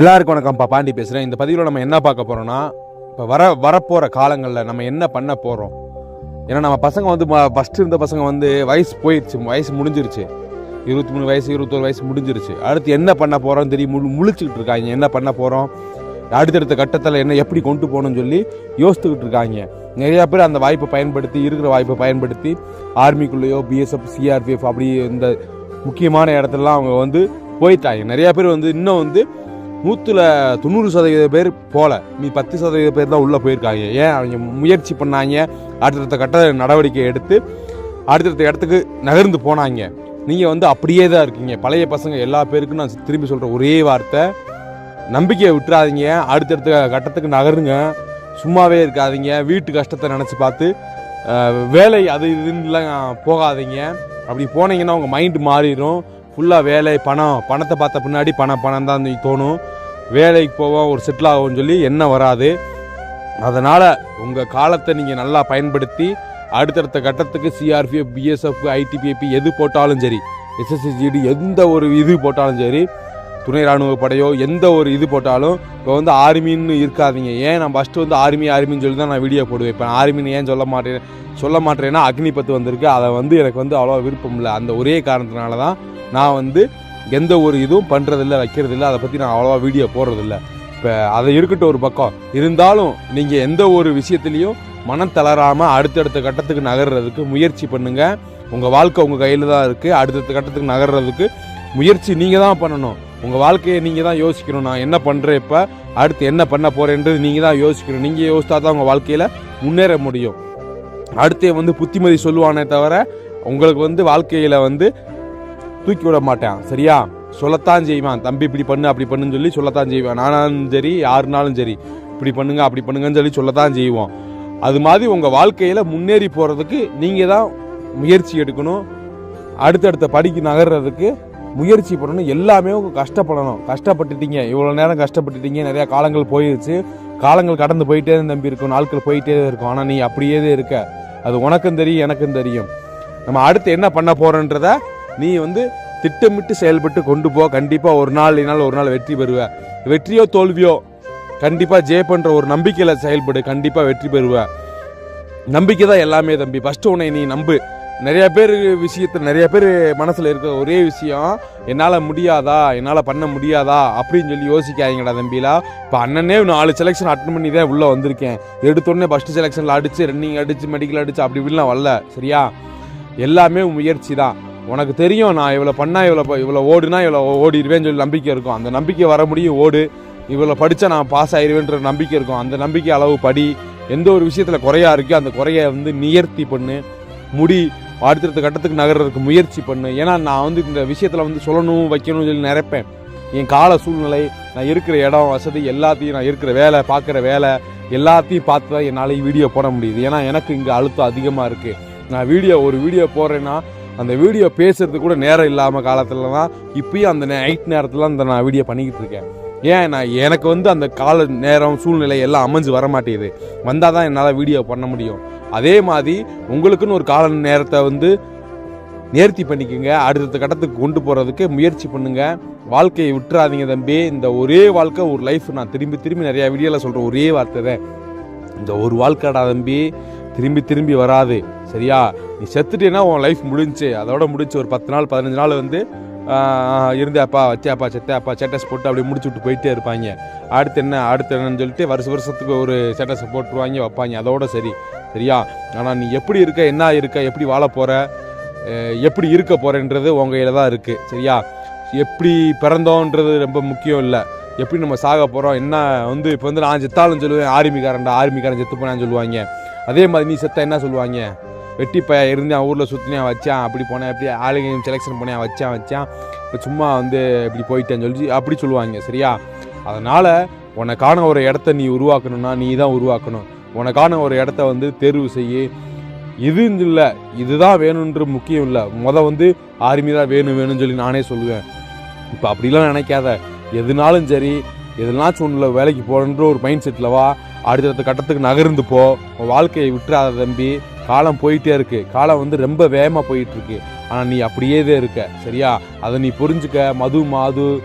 எல்லாருக்கும் வணக்கம்ப்பா பாண்டி பேசுகிறேன் இந்த பதிவில் நம்ம என்ன பார்க்க போகிறோம்னா இப்போ வர வரப்போகிற காலங்களில் நம்ம என்ன பண்ண போகிறோம் ஏன்னா நம்ம பசங்க வந்து ஃபஸ்ட்டு இருந்த பசங்க வந்து வயசு போயிடுச்சு வயசு முடிஞ்சிருச்சு. இருபத்தி மூணு வயசு இருபத்தோரு வயசு முடிஞ்சிருச்சு. அடுத்து என்ன பண்ண போகிறோம் தெரியும் முழு முழிச்சுக்கிட்டு இருக்காங்க. என்ன பண்ண போகிறோம் அடுத்தடுத்த கட்டத்தில் என்ன எப்படி கொண்டு போகணும்னு சொல்லி யோசித்துக்கிட்டு இருக்காங்க. நிறையா பேர் அந்த வாய்ப்பை பயன்படுத்தி இருக்கிற வாய்ப்பை பயன்படுத்தி ஆர்மிக்குள்ளேயோ பிஎஸ்எஃப் சிஆர்பிஎஃப் அப்படி இந்த முக்கியமான இடத்துலலாம் அவங்க வந்து போயிட்டாங்க. நிறையா பேர் வந்து இன்னும் வந்து நூற்றுல தொண்ணூறு சதவீத பேர் போகல மீ பத்து சதவீத பேர் தான் உள்ளே போயிருக்காங்க. ஏன் அவங்க முயற்சி பண்ணாங்க? அடுத்தடுத்த கட்ட நடவடிக்கை எடுத்து அடுத்தடுத்த இடத்துக்கு நகர்ந்து போனாங்க. நீங்கள் வந்து அப்படியே தான் இருக்கீங்க. பழைய பசங்க எல்லா பேருக்கும் நான் திரும்பி சொல்கிற ஒரே வார்த்தை. நம்பிக்கையை விட்டுறாதீங்க. அடுத்தடுத்த கட்டத்துக்கு நகருங்க. சும்மாவே இருக்காதீங்க. வீட்டு கஷ்டத்தை நினச்சி பார்த்து வேலை அது இதுன்னுலாம் போகாதீங்க. அப்படி போனீங்கன்னா உங்கள் மைண்டு மாறிடும். ஃபுல்லாக வேலை பணம் பணத்தை பார்த்த பின்னாடி பணம் பணம் தான் தோணும். வேலைக்கு போவோம் ஒரு செட்டில் ஆகும்னு சொல்லி என்ன வராது. அதனால் உங்கள் காலத்தை நீங்கள் நல்லா பயன்படுத்தி அடுத்தடுத்த கட்டத்துக்கு சிஆர்பிஎஃப் பிஎஸ்எஃப் ஐடிபிஎப்பி எது போட்டாலும் சரி எஸ்எஸ்சிஜிடி எந்த ஒரு இது போட்டாலும் சரி துணை இராணுவ படையோ எந்த ஒரு இது போட்டாலும் இப்போ வந்து ஆர்மின்னு இருக்காதீங்க. ஏன்? நான் ஃபஸ்ட்டு வந்து ஆர்மி ஆர்மின்னு சொல்லி தான் நான் வீடியோ போடுவேன். இப்போ ஆர்மின்னு ஏன் சொல்ல மாட்டேன்? சொல்ல மாட்டேன்னா அக்னிபத்து வந்திருக்கு. அதை வந்து எனக்கு வந்து அவ்வளோ விருப்பம் இல்லை. அந்த ஒரே காரணத்தினால தான் நான் வந்து எந்த ஒரு இதுவும் பண்ணுறதில்ல வைக்கிறதில்ல. அதை பற்றி நான் அவ்வளோவா வீடியோ போடுறதில்ல. இப்போ அதை இருக்கட்டும் ஒரு பக்கம். இருந்தாலும் நீங்கள் எந்த ஒரு விஷயத்துலையும் மனம் தளராமல் அடுத்தடுத்த கட்டத்துக்கு நகர்றதுக்கு முயற்சி பண்ணுங்கள் உங்கள் வாழ்க்கை உங்கள் கையில் தான் இருக்குது அடுத்தடுத்த கட்டத்துக்கு நகர்றதுக்கு முயற்சி நீங்கள் தான் பண்ணணும். உங்கள் வாழ்க்கையை நீங்கள் தான் யோசிக்கணும். நான் என்ன பண்ணுறேன் இப்போ? அடுத்து என்ன பண்ண போகிறேன்றது நீங்கள் தான் யோசிக்கணும். நீங்கள் யோசித்தா தான் உங்கள் வாழ்க்கையில் முன்னேற முடியும். அடுத்து வந்து புத்திமதி சொல்லுவானே தவிர உங்களுக்கு வந்து வாழ்க்கையில் வந்து தூக்கி விட மாட்டேன். சரியா? சொல்லத்தான் செய்வான். தம்பி இப்படி பண்ணு அப்படி பண்ணுன்னு சொல்லி சொல்லத்தான் செய்வான். நானாலும் சரி யாருனாலும் சரி இப்படி பண்ணுங்க அப்படி பண்ணுங்கன்னு சொல்லி சொல்லத்தான் செய்வோம். அது மாதிரி உங்கள் வாழ்க்கையில் முன்னேறி போகிறதுக்கு நீங்கள் தான் முயற்சி எடுக்கணும். அடுத்தடுத்த படிக்கு நகர்றதுக்கு முயற்சி பண்ணணும். எல்லாமே கஷ்டப்படணும். கஷ்டப்பட்டுட்டீங்க. இவ்வளோ நேரம் கஷ்டப்பட்டுட்டீங்க. நிறையா காலங்கள் போயிடுச்சு காலங்கள் கடந்து போயிட்டே தான் தம்பி இருக்கும். நாட்கள் போயிட்டே தான் இருக்கும். ஆனால் நீ அப்படியே தான் இருக்க. அது உனக்கும் தெரியும் எனக்கும் தெரியும். நம்ம அடுத்து என்ன பண்ண போகிறோன்றதை நீ வந்து திட்டமிட்டு செயல்பட்டு கொண்டு போ. கண்டிப்பாக ஒரு நாள் இல்லைனாலும் ஒரு நாள் வெற்றி பெறுவ. வெற்றியோ தோல்வியோ கண்டிப்பாக ஜெயப்பன்ற ஒரு நம்பிக்கையில் செயல்படு. கண்டிப்பாக வெற்றி பெறுவ. நம்பிக்கை தான் எல்லாமே தம்பி. ஃபஸ்ட்டு உன்னை நீ நம்பு. நிறைய பேர் விஷயத்த நிறைய பேர் மனசில் இருக்கிற ஒரே விஷயம் என்னால் முடியாதா? என்னால் பண்ண முடியாதா? அப்படின்னு சொல்லி யோசிக்காதீங்கடா தம்பிலா. இப்போ அண்ணனே நாலு செலெக்ஷன் அட்டன் பண்ணி தான் உள்ளே வந்திருக்கேன். எடுத்தோடனே ஃபஸ்ட்டு செலெக்ஷனில் அடித்து ரன்னிங் அடித்து மெடிக்கல் அடித்து அப்படி இப்படிலாம் வரல. சரியா? எல்லாமே முயற்சி தான். உனக்கு தெரியும் நான் இவ்வளோ பண்ணால் இவ்வளோ இவ்வளோ ஓடுனா இவ்வளோ ஓடிடுவேன்னு சொல்லி நம்பிக்கை இருக்கும். அந்த நம்பிக்கை வர முடியும் ஓடு. இவ்வளோ படித்தா நான் பாஸ் ஆயிடுவேன்ற நம்பிக்கை இருக்கும். அந்த நம்பிக்கை அளவு படி. எந்த ஒரு விஷயத்தில் குறையா இருக்கோ அந்த குறைய வந்து நியர்த்தி பண்ணு. முடி அடுத்தடுத்த கட்டத்துக்கு நகர்றதுக்கு முயற்சி பண்ணு. ஏன்னா நான் வந்து இந்த விஷயத்தில் வந்து சொல்லணும் வைக்கணும்னு சொல்லி நினைப்பேன். என் கால சூழ்நிலை நான் இருக்கிற இடம் வசதி எல்லாத்தையும் நான் இருக்கிற வேலை பார்க்குற வேலை எல்லாத்தையும் பார்த்து தான் என்னால் வீடியோ போட முடியுது. ஏன்னா எனக்கு இங்கே அழுத்தம் அதிகமாக இருக்குது நான் வீடியோ ஒரு வீடியோ போடுறேன்னா அந்த வீடியோ பேசுறது கூட நேரம் இல்லாமல் காலத்தில் தான் இப்பயும் அந்த நைட் நேரத்தில் அந்த நான் வீடியோ பண்ணிக்கிட்டு இருக்கேன். ஏன் நான் எனக்கு வந்து அந்த கால நேரம் சூழ்நிலை எல்லாம் அமைஞ்சு வர மாட்டேங்குது. வந்தால் தான் என்னால் வீடியோ பண்ண முடியும். அதே மாதிரி உங்களுக்குன்னு ஒரு கால நேரத்தை வந்து நேர்த்தி பண்ணிக்கோங்க. அடுத்த கட்டத்துக்கு கொண்டு போகிறதுக்கு முயற்சி பண்ணுங்கள் வாழ்க்கையை விட்டுறாதீங்க தம்பி. இந்த ஒரே வாழ்க்கை ஒரு லைஃப் நான் திரும்பி திரும்பி நிறையா வீடியோவில் சொல்கிற ஒரே வார்த்தை தான். இந்த ஒரு வாழ்க்கைடா தம்பி. திரும்பி திரும்பி வராது. சரியா? நீ செத்துட்டேன்னா உன் லைஃப் முடிஞ்சு. அதோட முடிஞ்சு ஒரு பத்து நாள் பதினஞ்சு நாள் வந்து இருந்தேப்பா வச்சேப்பா செத்தேப்பா ஸ்டேட்டஸ் போட்டு அப்படியே முடிச்சு விட்டு போயிட்டே இருப்பாங்க. அடுத்து என்ன? அடுத்து என்னன்னு சொல்லிட்டு வருஷ வருஷத்துக்கு ஒரு ஸ்டேட்டஸை போட்டுருவாங்க வைப்பாங்க. அதோட சரி. சரியா? ஆனால் நீ எப்படி இருக்க? என்ன இருக்க? எப்படி வாழ போகிற எப்படி இருக்க போகிறேன்றது உங்கள் கையில் தான் இருக்குது சரியா? எப்படி பிறந்தோன்றது ரொம்ப முக்கியம் இல்லை. எப்படி நம்ம சாக போகிறோம் என்ன வந்து இப்போ வந்து நான் செத்தாலும் சொல்லுவேன் ஆர்மிக்காரன்டா ஆர்மிக்காரன் செத்து போனான்னு சொல்லுவாங்க. அதே மாதிரி நீ செத்தா என்ன சொல்லுவாங்க? வெட்டி பைய இருந்தேன் ஊரில் சுற்றினேன் வச்சான். அப்படி போனேன் அப்படி ஆளுங்க செலெக்ஷன் பண்ணேன் வச்சான் வச்சான். இப்போ சும்மா வந்து இப்படி போயிட்டேன்னு சொல்லி அப்படி சொல்லுவாங்க சரியா? அதனால் உனக்கான ஒரு இடத்த நீ உருவாக்கணும்னா நீ தான் உருவாக்கணும். உனக்கான ஒரு இடத்த வந்து தேர்வு செய்ய. இது இல்லை. இதுதான் வேணுன்ற முக்கியம் இல்லை. முத வந்து ஆர்மி தான் வேணும் வேணும்னு சொல்லி நானே சொல்லுவேன். இப்போ அப்படிலாம் நினைக்காத. எதுனாலும் சரி எதுனாச்சும் ஒன்றில் வேலைக்கு போகணுன்ற ஒரு மைண்ட் செட்டில் வா. அடுத்தடுத்த கட்டத்துக்கு நகர்ந்து போ. உன் வாழ்க்கையை விட்டுறாத தம்பி. காலம் போயிட்டே இருக்கு. காலம் வந்து ரொம்ப வேகமாக போயிட்டு இருக்கு. ஆனால் நீ அப்படியே தான் இருக்க. சரியா? அதை நீ புரிஞ்சுக்க. மது மாது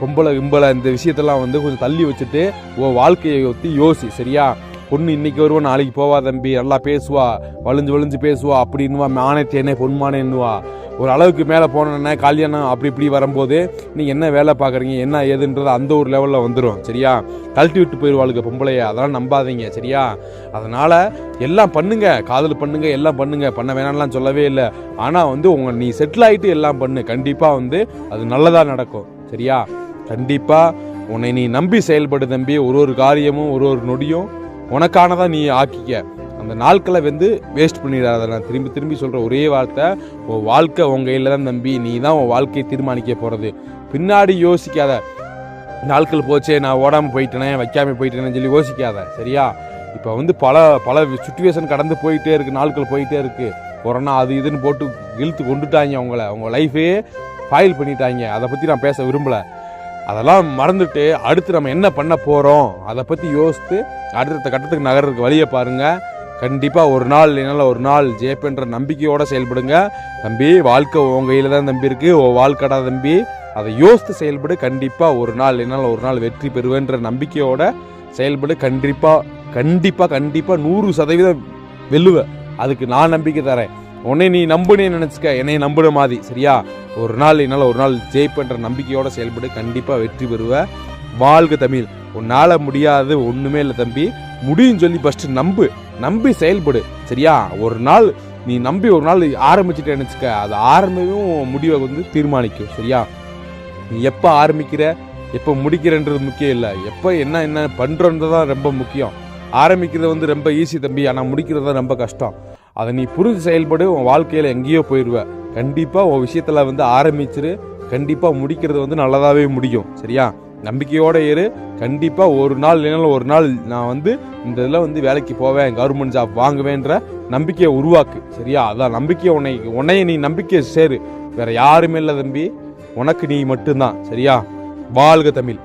பொம்பளை கிம்பளை இந்த விஷயத்தெல்லாம் வந்து கொஞ்சம் தள்ளி வச்சுட்டு உன் வாழ்க்கையை ஒத்தி யோசி. சரியா? பொண்ணு இன்னைக்கு வருவா நாளைக்கு போவா தம்பி. நல்லா பேசுவா. வலிஞ்சு வலிஞ்சு பேசுவா. அப்படின்னுவா மானே தேனே பொன்மானேன்னுவா ஒரு அளவுக்கு மேலே போனோன்னா கல்யாணம் அப்படி இப்படி வரும்போது நீங்கள் என்ன வேலை பார்க்குறீங்க என்ன ஏதுன்றது அந்த ஒரு லெவலில் வந்துடும் சரியா? கழட்டி விட்டு போயிடுவாளுக்கு பொம்பளைய அதெல்லாம் நம்பாதீங்க சரியா? அதனால் எல்லாம் பண்ணுங்கள் காதல் பண்ணுங்கள் எல்லாம் பண்ணுங்கள் பண்ண வேணாம்லாம் சொல்லவே இல்லை. ஆனால் வந்து உங்கள் நீ செட்டில் ஆகிட்டு எல்லாம் பண்ணு கண்டிப்பாக வந்து அது நல்லதாக நடக்கும் சரியா? கண்டிப்பாக உன்னை நீ நம்பி செயல்படு தம்பி ஒரு ஒரு காரியமும் ஒரு ஒரு நொடியும் உனக்கானதாக நீ ஆக்கிக்க. அந்த நாட்களை வந்து வேஸ்ட் பண்ணிடாத. நான் திரும்பி திரும்பி சொல்கிற ஒரே வார்த்தை உன் வாழ்க்கை உங்கள் கையில் தான் தம்பி. நீ தான் உன் வாழ்க்கையை தீர்மானிக்க போகிறது பின்னாடி யோசிக்காத. நாட்கள் போச்சே நான் ஓடாமல் போயிட்டேனே வைக்காமல் போயிட்டேனேன்னு சொல்லி யோசிக்காத. சரியா? இப்போ வந்து பல பல சுச்சுவேஷன் கடந்து போயிட்டே இருக்குது நாட்கள் போயிட்டே இருக்குது கொரோனா அது இதுன்னு போட்டு இழுத்து கொண்டுட்டாங்க அவங்கள. அவங்க லைஃபே ஃபைல் பண்ணிட்டாங்க. அதை பற்றி நான் பேச விரும்பலை. அதெல்லாம் மறந்துட்டு அடுத்து நம்ம என்ன பண்ண போகிறோம் அதை பற்றி யோசித்து அடுத்த கட்டத்துக்கு நகர்றதுக்கு வழியை பாருங்கள் கண்டிப்பாக ஒரு நாள் இல்லைனாலும் ஒரு நாள் ஜெயிப்பேன்ற நம்பிக்கையோடு செயல்படுங்க. தம்பி வாழ்க்கை உன் கையில் தான் தம்பி இருக்குது உன் வாழ்க்கடா தம்பி. அதை யோசித்து செயல்படு. கண்டிப்பாக ஒரு நாள் இல்லைனாலும் ஒரு நாள் வெற்றி பெறுவேன்ற நம்பிக்கையோட செயல்படு. கண்டிப்பாக கண்டிப்பாக கண்டிப்பாக நூறு சதவீதம் வெல்லுவேன் அதுக்கு நான் நம்பிக்கை தரேன். உன்னை நீ நம்புனே நினச்சிக்க. என்னை நம்புன மாதிரி. சரியா? ஒரு நாள் என்னால் ஒரு நாள் ஜெயிப்பேன்ற நம்பிக்கையோட செயல்படு. கண்டிப்பாக வெற்றி பெறுவேன் வாழ்க தமிழ். உன்னால் முடியாது ஒன்றுமே இல்லை தம்பி. முடியும்னு சொல்லி ஃபஸ்ட்டு நம்பு. நம்பி செயல்படு. சரியா? ஒரு நாள் நீ நம்பி ஒரு நாள் ஆரம்பிச்சுட்டு நினச்சிக்க அது ஆரம்பமும் முடிவை வந்து தீர்மானிக்கும். சரியா? நீ எப்போ ஆரம்பிக்கிற? எப்போ முடிக்கிறன்றது முக்கியம் இல்லை. எப்போ என்ன என்ன பண்ணுறன்றது தான் ரொம்ப முக்கியம். ஆரம்பிக்கிறது வந்து ரொம்ப ஈஸி தம்பி. ஆனால் முடிக்கிறது தான் ரொம்ப கஷ்டம். அதை நீ புரிஞ்சு செயல்படு. உன் வாழ்க்கையில் எங்கேயோ போயிடுவ கண்டிப்பாக உன் விஷயத்தில் வந்து ஆரம்பிச்சிரு. கண்டிப்பாக முடிக்கிறது வந்து நல்லதாகவே முடியும். சரியா? நம்பிக்கையோடு இரு கண்டிப்பாக ஒரு நாள் இல்லைனாலும் ஒரு நாள் நான் வந்து இந்த இதில் வந்து வேலைக்கு போவேன் கவர்மெண்ட் ஜாப் வாங்குவேன்ற நம்பிக்கையை உருவாக்கு. சரியா? அதான் நம்பிக்கையை உன்னை உன்னைய நீ நம்பிக்கையை சேரு. வேற யாருமே இல்லை தம்பி. உனக்கு நீ மட்டும்தான். சரியா? வாழ்க தமிழ்.